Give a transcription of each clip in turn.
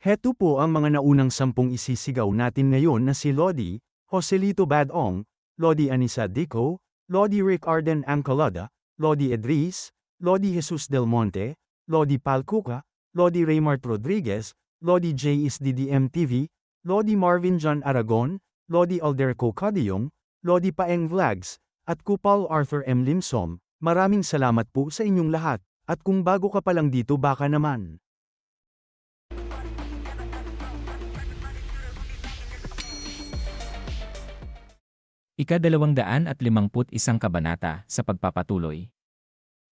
Heto po ang mga naunang sampung isisigaw natin ngayon na si Lodi, Joselito Badong, Lodi Anisa Dico, Lodi Rick Arden Angcolada, Lodi Edris, Lodi Jesus Del Monte, Lodi Palcuca, Lodi Raymart Rodriguez, Lodi J. is DDMTV, Lodi Marvin John Aragon, Lodi Alderco Cadillong, Lodi Paeng Vlogs, at Kupal Arthur M. Limsom, maraming salamat po sa inyong lahat, at kung bago ka pa lang dito baka naman. Ika-dalawang daan at limamput isang kabanata sa pagpapatuloy.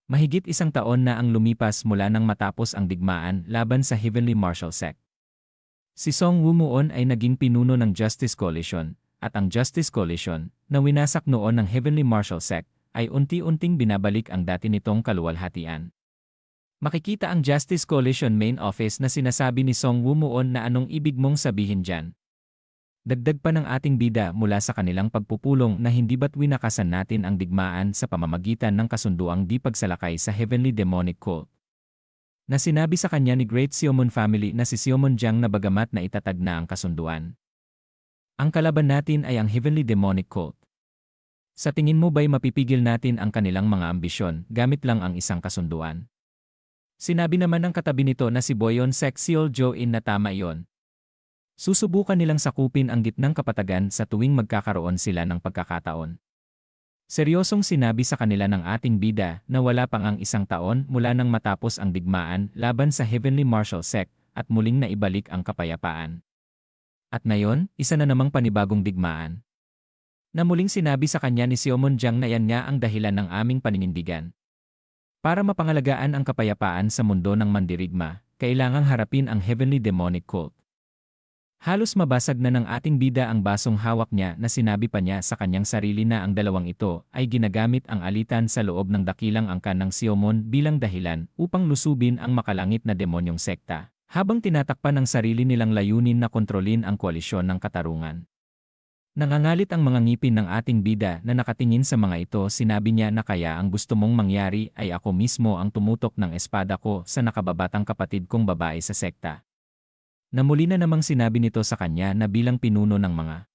Mahigit isang taon na ang lumipas mula nang matapos ang digmaan laban sa Heavenly Marshal Sect. Si Song Wumuon ay naging pinuno ng Justice Coalition, at ang Justice Coalition, na winasak noon ng Heavenly Marshal Sect, ay unti-unting binabalik ang dati nitong kaluwalhatian. Makikita ang Justice Coalition main office na sinasabi ni Song Wumuon na anong ibig mong sabihin dyan. Dagdag pa ng ating bida mula sa kanilang pagpupulong na hindi ba't winakasan natin ang digmaan sa pamamagitan ng kasunduang di pagsalakay sa Heavenly Demonic Cult. Na sinabi sa kanya ni Great Siomon family na si Siomon Jiang na bagamat na itatag na ang kasunduan. Ang kalaban natin ay ang Heavenly Demonic Cult. Sa tingin mo ba'y mapipigil natin ang kanilang mga ambisyon gamit lang ang isang kasunduan? Sinabi naman ng katabi nito na si Boyon Sexiol Join na tama iyon, Susubukan nilang sakupin ang gitnang kapatagan sa tuwing magkakaroon sila ng pagkakataon. Seryosong sinabi sa kanila ng ating bida na wala pang ang isang taon mula nang matapos ang digmaan laban sa Heavenly Marshal Sect at muling naibalik ang kapayapaan. At ngayon, isa na namang panibagong digmaan. Na muling sinabi sa kanya ni Siomon Jiang na yan nga ang dahilan ng aming paninindigan. Para mapangalagaan ang kapayapaan sa mundo ng mandirigma, kailangang harapin ang Heavenly Demonic Cult. Halos mabasag na ng ating bida ang basong hawak niya na sinabi pa niya sa kanyang sarili na ang dalawang ito ay ginagamit ang alitan sa loob ng dakilang angkan ng Siomon bilang dahilan upang lusubin ang makalangit na demonyong sekta, habang tinatakpan ng sarili nilang layunin na kontrolin ang koalisyon ng katarungan. Nangangalit ang mga ngipin ng ating bida na nakatingin sa mga ito sinabi niya na kaya ang gusto mong mangyari ay ako mismo ang tumutok ng espada ko sa nakababatang kapatid kong babae sa sekta na muli na namang sinabi nito sa kanya na bilang pinuno ng mga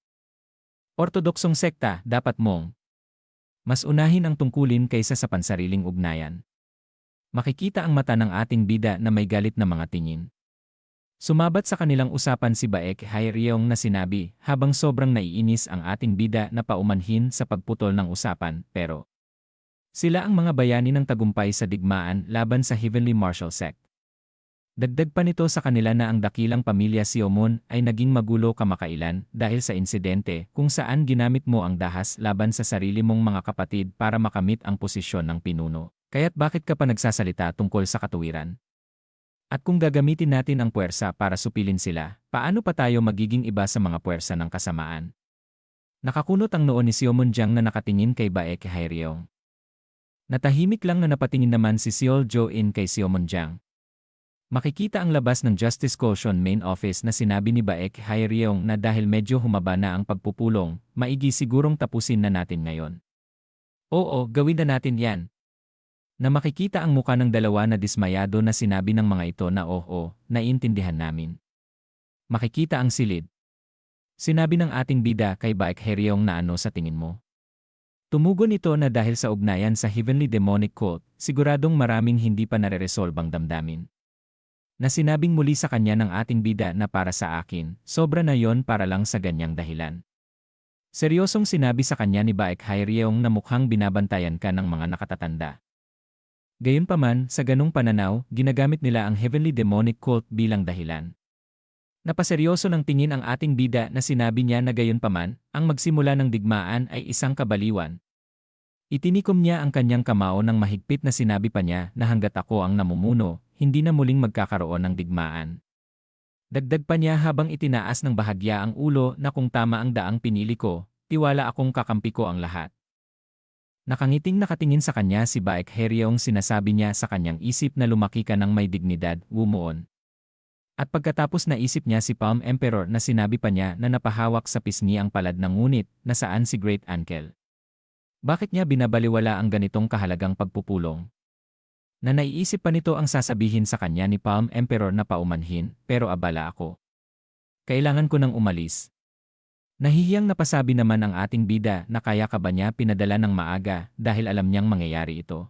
ortodoksong sekta, dapat mong mas unahin ang tungkulin kaysa sa pansariling ugnayan. Makikita ang mata ng ating bida na may galit na mga tingin. Sumabat sa kanilang usapan si Baek Hayriong na sinabi habang sobrang naiinis ang ating bida na paumanhin sa pagputol ng usapan pero sila ang mga bayani ng tagumpay sa digmaan laban sa Heavenly Marshal Sect. Dagdag pa nito sa kanila na ang dakilang pamilya Siomon ay naging magulo kamakailan dahil sa insidente kung saan ginamit mo ang dahas laban sa sarili mong mga kapatid para makamit ang posisyon ng pinuno. Kaya't bakit ka pa nagsasalita tungkol sa katuwiran? At kung gagamitin natin ang puwersa para supilin sila, paano pa tayo magiging iba sa mga puwersa ng kasamaan? Nakakunot ang noon ni Siomon Jiang na nakatingin kay Baek Hairyong. Natahimik lang na napatingin naman si Seol Jo In kay Siomon Jiang. Makikita ang labas ng Justice Caution Main Office na sinabi ni Baek Hairyong na dahil medyo humaba na ang pagpupulong, maigi sigurong tapusin na natin ngayon. Oo, gawin na natin yan. Na makikita ang muka ng dalawa na dismayado na sinabi ng mga ito na oo, naiintindihan namin. Makikita ang silid. Sinabi ng ating bida kay Baek Hairyong na ano sa tingin mo. Tumugon ito na dahil sa ugnayan sa Heavenly Demonic Cult, siguradong maraming hindi pa nare-resolve damdamin na sinabing muli sa kanya ng ating bida na para sa akin, sobra na yon para lang sa ganyang dahilan. Seryosong sinabi sa kanya ni Baek Hairyong na mukhang binabantayan ka ng mga nakatatanda. Gayunpaman, sa ganong pananaw, ginagamit nila ang Heavenly Demonic Cult bilang dahilan. Napaseryoso ng tingin ang ating bida na sinabi niya na gayunpaman, ang magsimula ng digmaan ay isang kabaliwan. Itinikom niya ang kanyang kamao ng mahigpit na sinabi pa niya na hanggat ako ang namumuno, hindi na muling magkakaroon ng digmaan. Dagdag pa niya habang itinaas ng bahagya ang ulo na kung tama ang daang pinili ko, tiwala akong kakampi ko ang lahat. Nakangiting nakatingin sa kanya si Baek Heryong sinasabi niya sa kanyang isip na lumaki ka ng may dignidad, wumuon. At pagkatapos naisip niya si Palm Emperor na sinabi pa niya na napahawak sa pisngi ang palad ng ngunit na saan si Great Uncle. Bakit niya binabaliwala ang ganitong kahalagang pagpupulong? Na naiisip pa nito ang sasabihin sa kanya ni Palm Emperor na paumanhin, pero abala ako. Kailangan ko nang umalis. Nahihiyang napasabi naman ang ating bida na kaya ka ba niya pinadala ng maaga dahil alam niyang mangyayari ito.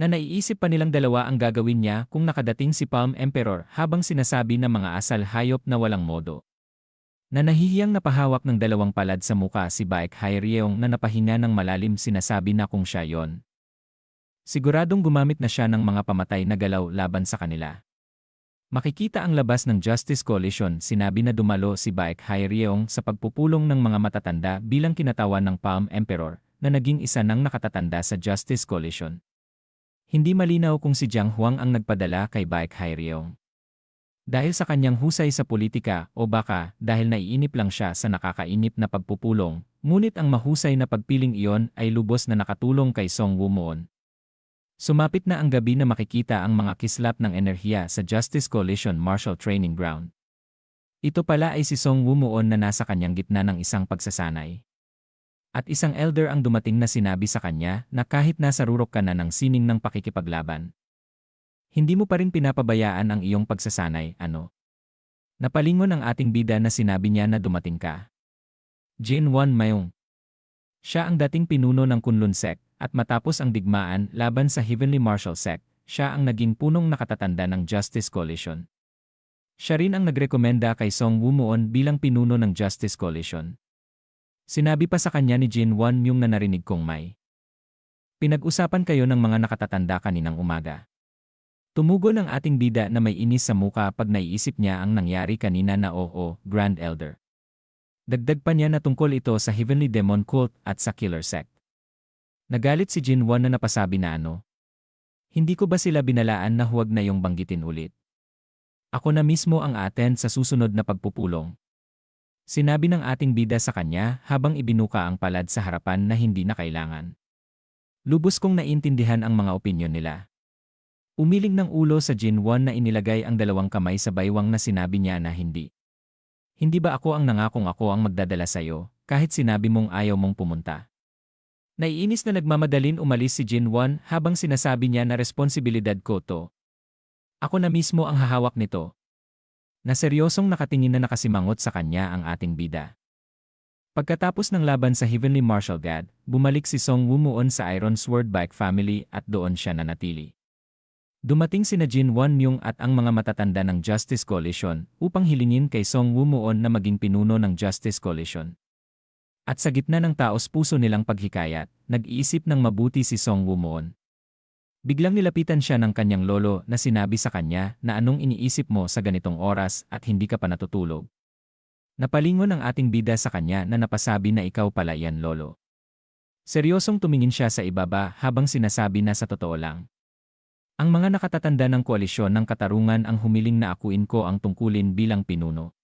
Na naiisip pa nilang dalawa ang gagawin niya kung nakadating si Palm Emperor habang sinasabi ng mga asal hayop na walang modo. Na nahihiyang napahawak ng dalawang palad sa muka si Baek Hairyeong na napahinga ng malalim sinasabi na kung siya yon. Siguradong gumamit na siya ng mga pamatay na galaw laban sa kanila. Makikita ang labas ng Justice Coalition sinabi na dumalo si Baek Hairyeong sa pagpupulong ng mga matatanda bilang kinatawan ng Palm Emperor na naging isa ng nakatatanda sa Justice Coalition. Hindi malinaw kung si Jiang Huang ang nagpadala kay Baek Hairyeong. Dahil sa kanyang husay sa politika o baka dahil naiinip lang siya sa nakakainip na pagpupulong, ngunit ang mahusay na pagpiling iyon ay lubos na nakatulong kay Song Woo-moon. Sumapit na ang gabi na makikita ang mga kislap ng enerhiya sa Justice Coalition Marshall Training Ground. Ito pala ay si Song Woo-moon na nasa kanyang gitna ng isang pagsasanay. At isang elder ang dumating na sinabi sa kanya na kahit nasa rurok ka na ng sining ng pakikipaglaban, hindi mo pa rin pinapabayaan ang iyong pagsasanay, ano? Napalingon ang ating bida na sinabi niya na dumating ka. Jin Wan Mayong. Siya ang dating pinuno ng Kunlun Sect, at matapos ang digmaan laban sa Heavenly Marshal Sect, siya ang naging punong nakatatanda ng Justice Coalition. Siya rin ang nagrekomenda kay Song Woo-moon bilang pinuno ng Justice Coalition. Sinabi pa sa kanya ni Jin Won Myung na narinig kong may. Pinag-usapan kayo ng mga nakatatanda kaninang umaga. Tumugon ang ating bida na may inis sa muka pag naiisip niya ang nangyari kanina na oo, Grand Elder. Dagdag pa niya na tungkol ito sa Heavenly Demon Cult at sa Killer Sect. Nagalit si Jin Won na napasabi na ano. Hindi ko ba sila binalaan na huwag na yung banggitin ulit? Ako na mismo ang aten sa susunod na pagpupulong. Sinabi ng ating bida sa kanya habang ibinuka ang palad sa harapan na hindi na kailangan. Lubos kong naintindihan ang mga opinyon nila. Umiling ng ulo sa Jin Won na inilagay ang dalawang kamay sa baywang na sinabi niya na hindi. Hindi ba ako ang nangakong ako ang magdadala sa iyo, kahit sinabi mong ayaw mong pumunta? Naiinis na nagmamadalin umalis si Jin Won habang sinasabi niya na responsibilidad ko to. Ako na mismo ang hahawak nito. Na seryosong nakatingin na nakasimangot sa kanya ang ating bida. Pagkatapos ng laban sa Heavenly Marshal God, bumalik si Song Wumuon sa Iron Sword Bike family at doon siya nanatili. Dumating sina Jin Won Myung at ang mga matatanda ng Justice Coalition upang hilingin kay Song Wumuon na maging pinuno ng Justice Coalition. At sa gitna ng taos puso nilang paghikayat, nag-iisip ng mabuti si Song Woo-moon. Biglang nilapitan siya ng kanyang lolo na sinabi sa kanya na anong iniisip mo sa ganitong oras at hindi ka pa natutulog. Napalingon ang ating bida sa kanya na napasabi na ikaw pala yan lolo. Seryosong tumingin siya sa ibaba habang sinasabi na sa totoo lang. Ang mga nakatatanda ng koalisyon ng katarungan ang humiling na akuin ko ang tungkulin bilang pinuno.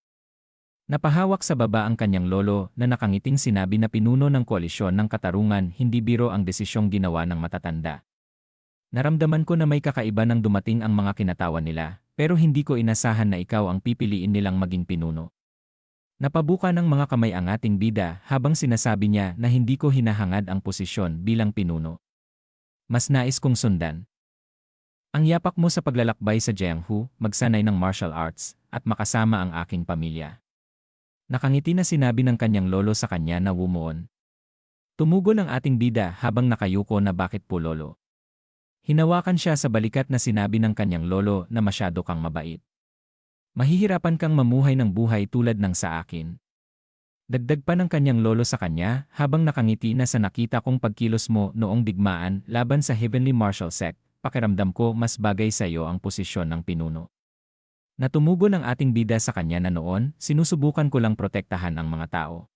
Napahawak sa baba ang kanyang lolo na nakangiting sinabi na pinuno ng koalisyon ng katarungan hindi biro ang desisyong ginawa ng matatanda. Naramdaman ko na may kakaiba nang dumating ang mga kinatawan nila, pero hindi ko inasahan na ikaw ang pipiliin nilang maging pinuno. Napabuka ng mga kamay ang ating bida habang sinasabi niya na hindi ko hinahangad ang posisyon bilang pinuno. Mas nais kong sundan. Ang yapak mo sa paglalakbay sa Jianghu, magsanay ng martial arts, at makasama ang aking pamilya. Nakangiti na sinabi ng kanyang lolo sa kanya na wumuon. Tumugon ang ating bida habang nakayuko na bakit po lolo. Hinawakan siya sa balikat na sinabi ng kanyang lolo na masyado kang mabait. Mahihirapan kang mamuhay ng buhay tulad ng sa akin. Dagdag pa ng kanyang lolo sa kanya habang nakangiti na sa nakita kong pagkilos mo noong digmaan laban sa Heavenly Marshal Sect, pakiramdam ko mas bagay sa iyo ang posisyon ng pinuno. Natumugo ng ating bida sa kanya na noon, sinusubukan ko lang protektahan ang mga tao.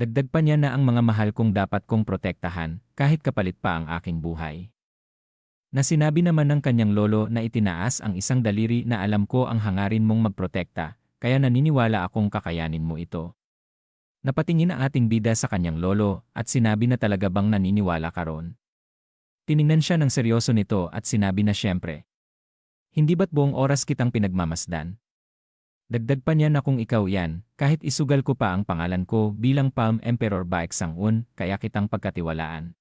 Dagdag pa niya na ang mga mahal kong dapat kong protektahan, kahit kapalit pa ang aking buhay. Na sinabi naman ng kanyang lolo na itinaas ang isang daliri na alam ko ang hangarin mong magprotekta, kaya naniniwala akong kakayanin mo ito. Napatingin ang ating bida sa kanyang lolo at sinabi na talaga bang naniniwala ka ron. Tiningnan siya ng seryoso nito at sinabi na siyempre, hindi ba't buong oras kitang pinagmamasdan? Dagdag pa niya na kung ikaw yan, kahit isugal ko pa ang pangalan ko bilang Palm Emperor Baek Sang-un, kaya kitang pagkatiwalaan.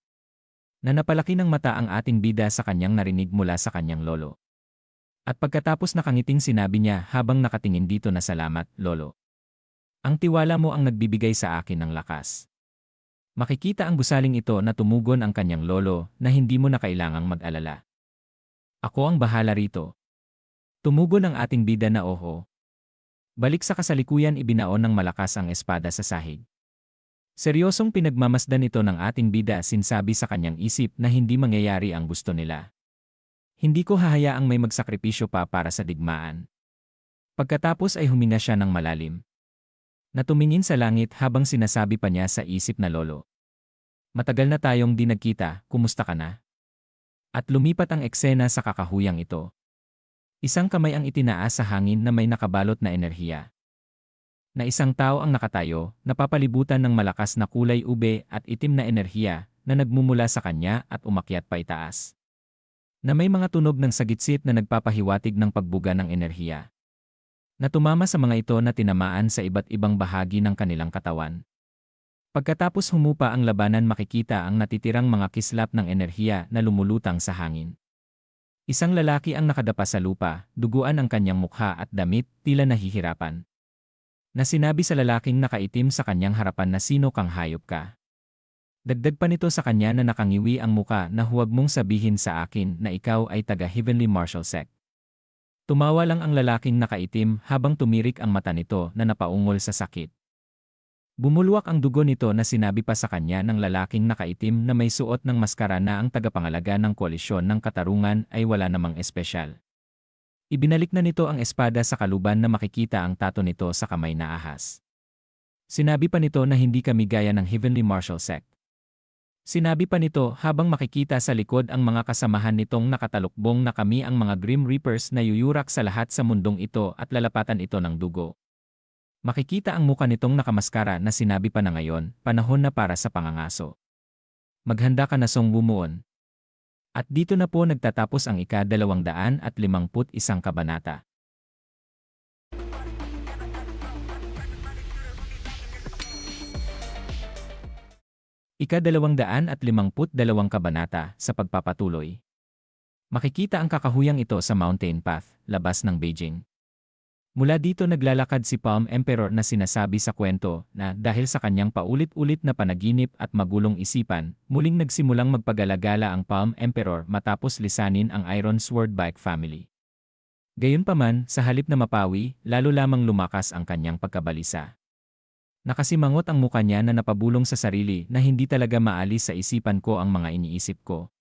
Na napalaki ng mata ang ating bida sa kanyang narinig mula sa kanyang lolo. At pagkatapos nakangiting sinabi niya habang nakatingin dito na salamat, lolo. Ang tiwala mo ang nagbibigay sa akin ng lakas. Makikita ang gusaling ito na tumugon ang kanyang lolo na hindi mo na kailangang mag-alala. Ako ang bahala rito. Tumugon ang ating bida na oho. Balik sa kasalikuyan ibinaon ng malakas ang espada sa sahig. Seryosong pinagmamasdan ito ng ating bida sinsabi sa kanyang isip na hindi mangyayari ang gusto nila. Hindi ko hahayaang may magsakripisyo pa para sa digmaan. Pagkatapos ay huminga siya ng malalim. Natumingin sa langit habang sinasabi pa niya sa isip na lolo. Matagal na tayong di nagkita, kumusta ka na? At lumipat ang eksena sa kakahuyang ito. Isang kamay ang itinaas sa hangin na may nakabalot na enerhiya na isang tao ang nakatayo, napapalibutan ng malakas na kulay ube at itim na enerhiya na nagmumula sa kanya at umakyat pa itaas. Na may mga tunog ng sagitsit na nagpapahiwatig ng pagbuga ng enerhiya. Na tumama sa mga ito na tinamaan sa iba't ibang bahagi ng kanilang katawan. Pagkatapos humupa ang labanan makikita ang natitirang mga kislap ng enerhiya na lumulutang sa hangin. Isang lalaki ang nakadapa sa lupa, duguan ang kanyang mukha at damit, tila nahihirapan na sinabi sa lalaking nakaitim sa kanyang harapan na sino kang hayop ka. Dagdag pa nito sa kanya na nakangiwi ang muka na huwag mong sabihin sa akin na ikaw ay taga Heavenly Marshal Sect. Tumawa lang ang lalaking nakaitim habang tumirik ang mata nito na napaungol sa sakit. Bumulwak ang dugo nito na sinabi pa sa kanya ng lalaking nakaitim na may suot ng maskara na ang tagapangalaga ng koalisyon ng katarungan ay wala namang espesyal. Ibinalik na nito ang espada sa kaluban na makikita ang tato nito sa kamay na ahas. Sinabi pa nito na hindi kami gaya ng Heavenly Marshal Sect. Sinabi pa nito habang makikita sa likod ang mga kasamahan nitong nakatalukbong na kami ang mga Grim Reapers na yuyurak sa lahat sa mundong ito at lalapatan ito ng dugo. Makikita ang muka nitong nakamaskara na sinabi pa na ngayon, panahon na para sa pangangaso. Maghanda ka na song bumuon, at dito na po nagtatapos ang ika-251 kabanata. Ika-252 kabanata sa pagpapatuloy. Makikita ang kakahuyang ito sa mountain path, labas ng Beijing. Mula dito naglalakad si Palm Emperor na sinasabi sa kwento na dahil sa kanyang paulit-ulit na panaginip at magulong isipan, muling nagsimulang magpagalagala ang Palm Emperor matapos lisanin ang Iron Sword Bike family. Gayunpaman, sa halip na mapawi, lalo lamang lumakas ang kanyang pagkabalisa. Nakasimangot ang muka niya na napabulong sa sarili na hindi talaga maalis sa isipan ko ang mga iniisip ko.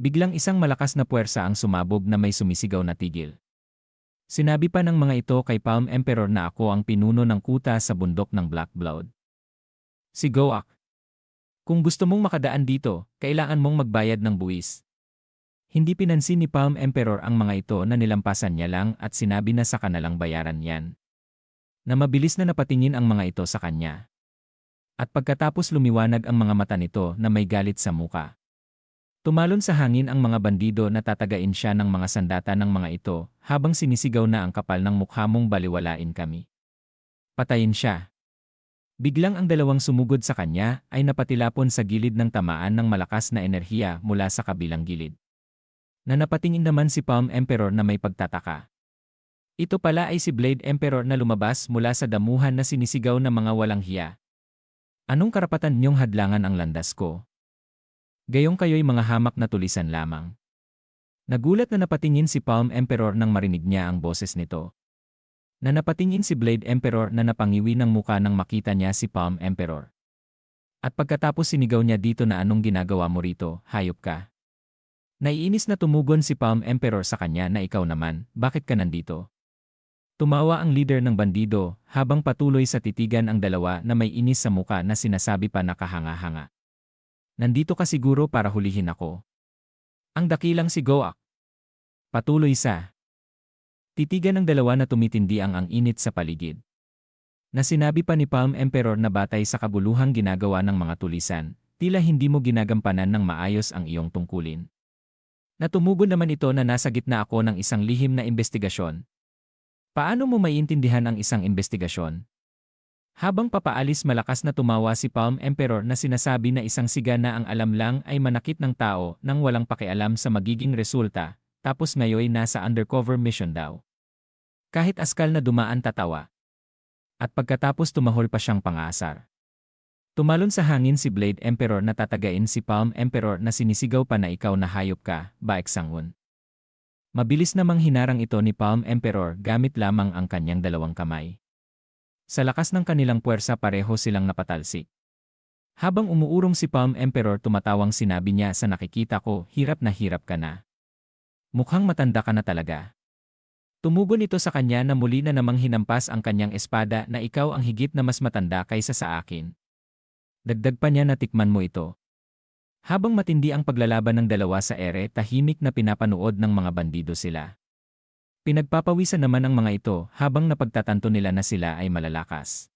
Biglang isang malakas na puwersa ang sumabog na may sumisigaw na tigil. Sinabi pa ng mga ito kay Palm Emperor na ako ang pinuno ng kuta sa bundok ng Black Blood. Si Goak. Kung gusto mong makadaan dito, kailangan mong magbayad ng buwis. Hindi pinansin ni Palm Emperor ang mga ito na nilampasan niya lang at sinabi na sa kanalang bayaran yan. Na mabilis na napatingin ang mga ito sa kanya. At pagkatapos lumiwanag ang mga mata nito na may galit sa muka. Tumalon sa hangin ang mga bandido na tatagain siya ng mga sandata ng mga ito habang sinisigaw na ang kapal ng mukha mong baliwalain kami. Patayin siya. Biglang ang dalawang sumugod sa kanya ay napatilapon sa gilid ng tamaan ng malakas na enerhiya mula sa kabilang gilid. Na napatingin naman si Palm Emperor na may pagtataka. Ito pala ay si Blade Emperor na lumabas mula sa damuhan na sinisigaw ng mga walang hiya. Anong karapatan niyong hadlangan ang landas ko? Gayong kayo'y mga hamak na tulisan lamang. Nagulat na napatingin si Palm Emperor nang marinig niya ang boses nito. Na napatingin si Blade Emperor na napangiwi ng muka nang makita niya si Palm Emperor. At pagkatapos sinigaw niya dito na anong ginagawa mo rito, hayop ka. Naiinis na tumugon si Palm Emperor sa kanya na ikaw naman, bakit ka nandito? Tumawa ang leader ng bandido habang patuloy sa titigan ang dalawa na may inis sa muka na sinasabi pa nakahanga-hanga. Nandito ka siguro para hulihin ako. Ang dakilang si Goak. Patuloy sa. Titigan ng dalawa na tumitindi ang ang init sa paligid. Na sinabi pa ni Palm Emperor na batay sa kabuluhang ginagawa ng mga tulisan, tila hindi mo ginagampanan ng maayos ang iyong tungkulin. Natumugon naman ito na nasa gitna ako ng isang lihim na investigasyon. Paano mo maiintindihan ang isang investigasyon? Habang papaalis malakas na tumawa si Palm Emperor na sinasabi na isang siga na ang alam lang ay manakit ng tao nang walang pakialam sa magiging resulta, tapos ngayoy nasa undercover mission daw. Kahit askal na dumaan tatawa. At pagkatapos tumahol pa siyang pangasar. Tumalon sa hangin si Blade Emperor na tatagain si Palm Emperor na sinisigaw pa na ikaw na hayop ka, baek sangun. Mabilis namang hinarang ito ni Palm Emperor gamit lamang ang kanyang dalawang kamay. Sa lakas ng kanilang puwersa pareho silang napatalsik. Habang umuurong si Palm Emperor tumatawang sinabi niya sa nakikita ko, hirap na hirap ka na. Mukhang matanda ka na talaga. Tumugon ito sa kanya na muli na namang hinampas ang kanyang espada na ikaw ang higit na mas matanda kaysa sa akin. Dagdag pa niya na tikman mo ito. Habang matindi ang paglalaban ng dalawa sa ere, tahimik na pinapanood ng mga bandido sila. Pinagpapawisan naman ang mga ito habang napagtatanto nila na sila ay malalakas.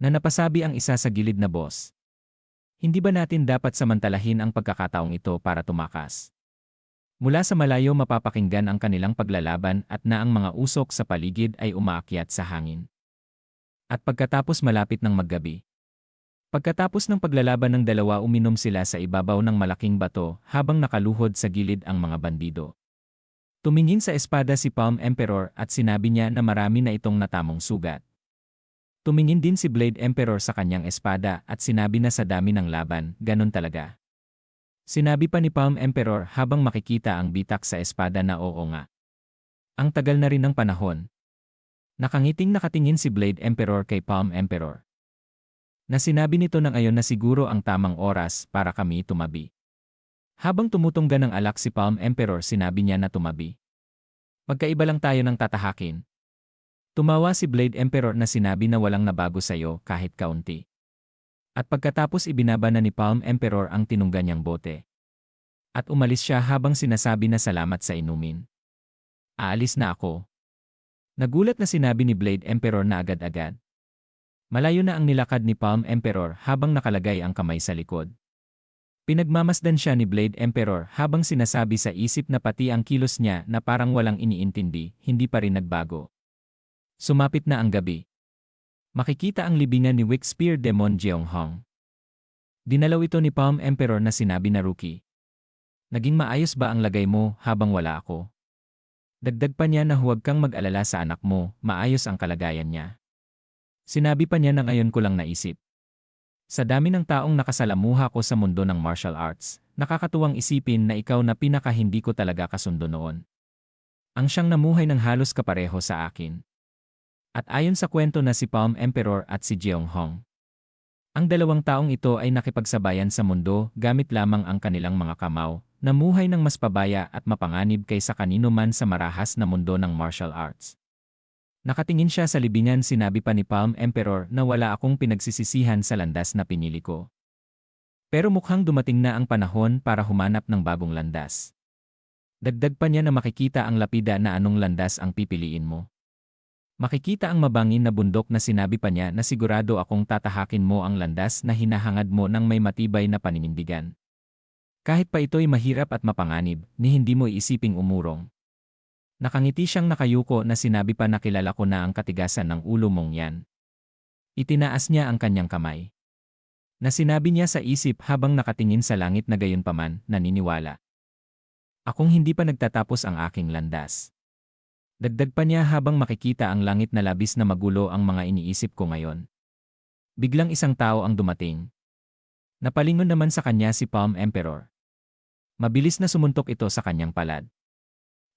Na napasabi ang isa sa gilid na boss. Hindi ba natin dapat samantalahin ang pagkakataong ito para tumakas? Mula sa malayo mapapakinggan ang kanilang paglalaban at na ang mga usok sa paligid ay umaakyat sa hangin. At pagkatapos malapit ng maggabi. Pagkatapos ng paglalaban ng dalawa uminom sila sa ibabaw ng malaking bato habang nakaluhod sa gilid ang mga bandido. Tumingin sa espada si Palm Emperor at sinabi niya na marami na itong natamong sugat. Tumingin din si Blade Emperor sa kanyang espada at sinabi na sa dami ng laban, ganun talaga. Sinabi pa ni Palm Emperor habang makikita ang bitak sa espada na oo nga. Ang tagal na rin ng panahon. Nakangiting nakatingin si Blade Emperor kay Palm Emperor. Na sinabi nito ng ayon na siguro ang tamang oras para kami tumabi. Habang tumutungga ng alak si Palm Emperor sinabi niya na tumabi. Magkaiba lang tayo ng tatahakin. Tumawa si Blade Emperor na sinabi na walang nabago sa'yo kahit kaunti. At pagkatapos ibinaba na ni Palm Emperor ang tinungga niyang bote. At umalis siya habang sinasabi na salamat sa inumin. Aalis na ako. Nagulat na sinabi ni Blade Emperor na agad-agad. Malayo na ang nilakad ni Palm Emperor habang nakalagay ang kamay sa likod. Pinagmamasdan siya ni Blade Emperor habang sinasabi sa isip na pati ang kilos niya na parang walang iniintindi, hindi pa rin nagbago. Sumapit na ang gabi. Makikita ang libingan ni Wickspear Demon Jeonghong. Dinalaw ito ni Palm Emperor na sinabi na rookie. Naging maayos ba ang lagay mo habang wala ako? Dagdag pa niya na huwag kang mag-alala sa anak mo, maayos ang kalagayan niya. Sinabi pa niya na ngayon ko lang naisip. Sa dami ng taong nakasalamuha ko sa mundo ng martial arts, nakakatuwang isipin na ikaw na pinaka hindi ko talaga kasundo noon. Ang siyang namuhay ng halos kapareho sa akin. At ayon sa kwento na si Palm Emperor at si Jeong Hong. Ang dalawang taong ito ay nakipagsabayan sa mundo gamit lamang ang kanilang mga kamaw, namuhay ng mas pabaya at mapanganib kaysa kanino man sa marahas na mundo ng martial arts. Nakatingin siya sa libingan sinabi pa ni Palm Emperor na wala akong pinagsisisihan sa landas na pinili ko. Pero mukhang dumating na ang panahon para humanap ng bagong landas. Dagdag pa niya na makikita ang lapida na anong landas ang pipiliin mo. Makikita ang mabangin na bundok na sinabi pa niya na sigurado akong tatahakin mo ang landas na hinahangad mo ng may matibay na paninindigan. Kahit pa ito'y mahirap at mapanganib, ni hindi mo iisiping umurong. Nakangiti siyang nakayuko na sinabi pa na kilala ko na ang katigasan ng ulo mong yan. Itinaas niya ang kanyang kamay. Na sinabi niya sa isip habang nakatingin sa langit na gayon paman, naniniwala. Akong hindi pa nagtatapos ang aking landas. Dagdag pa niya habang makikita ang langit na labis na magulo ang mga iniisip ko ngayon. Biglang isang tao ang dumating. Napalingon naman sa kanya si Palm Emperor. Mabilis na sumuntok ito sa kanyang palad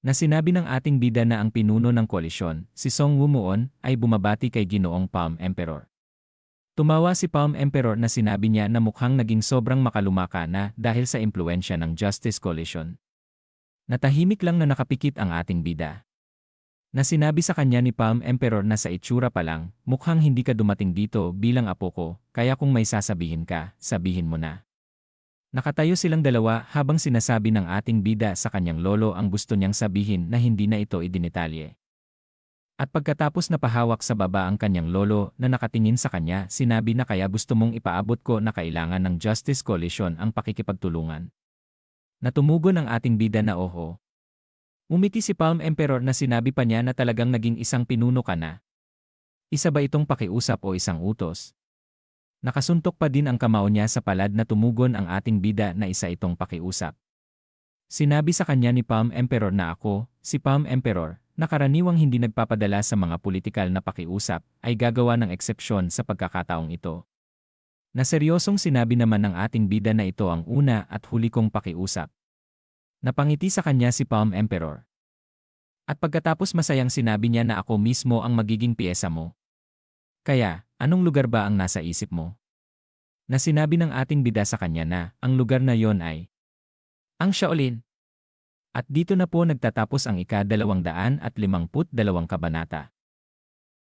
na sinabi ng ating bida na ang pinuno ng koalisyon, si Song Wumuon, ay bumabati kay Ginoong Palm Emperor. Tumawa si Palm Emperor na sinabi niya na mukhang naging sobrang makalumaka na dahil sa impluensya ng Justice Coalition. Natahimik lang na nakapikit ang ating bida. Na sinabi sa kanya ni Palm Emperor na sa itsura pa lang, mukhang hindi ka dumating dito bilang apo ko, kaya kung may sasabihin ka, sabihin mo na. Nakatayo silang dalawa habang sinasabi ng ating bida sa kanyang lolo ang gusto niyang sabihin na hindi na ito idinitalye. At pagkatapos napahawak sa baba ang kanyang lolo na nakatingin sa kanya, sinabi na kaya gusto mong ipaabot ko na kailangan ng Justice Coalition ang pakikipagtulungan. Natumugon ang ating bida na oho. Umiti si Palm Emperor na sinabi pa niya na talagang naging isang pinuno ka na. Isa ba itong pakiusap o isang utos? Nakasuntok pa din ang kamao niya sa palad na tumugon ang ating bida na isa itong pakiusap. Sinabi sa kanya ni Palm Emperor na ako, si Palm Emperor, na karaniwang hindi nagpapadala sa mga politikal na pakiusap, ay gagawa ng eksepsyon sa pagkakataong ito. Na seryosong sinabi naman ng ating bida na ito ang una at huli kong pakiusap. Napangiti sa kanya si Palm Emperor. At pagkatapos masayang sinabi niya na ako mismo ang magiging piyesa mo. Kaya, anong lugar ba ang nasa isip mo? Na sinabi ng ating bida sa kanya na, ang lugar na yon ay ang Shaolin. At dito na po nagtatapos ang ika-252 kabanata.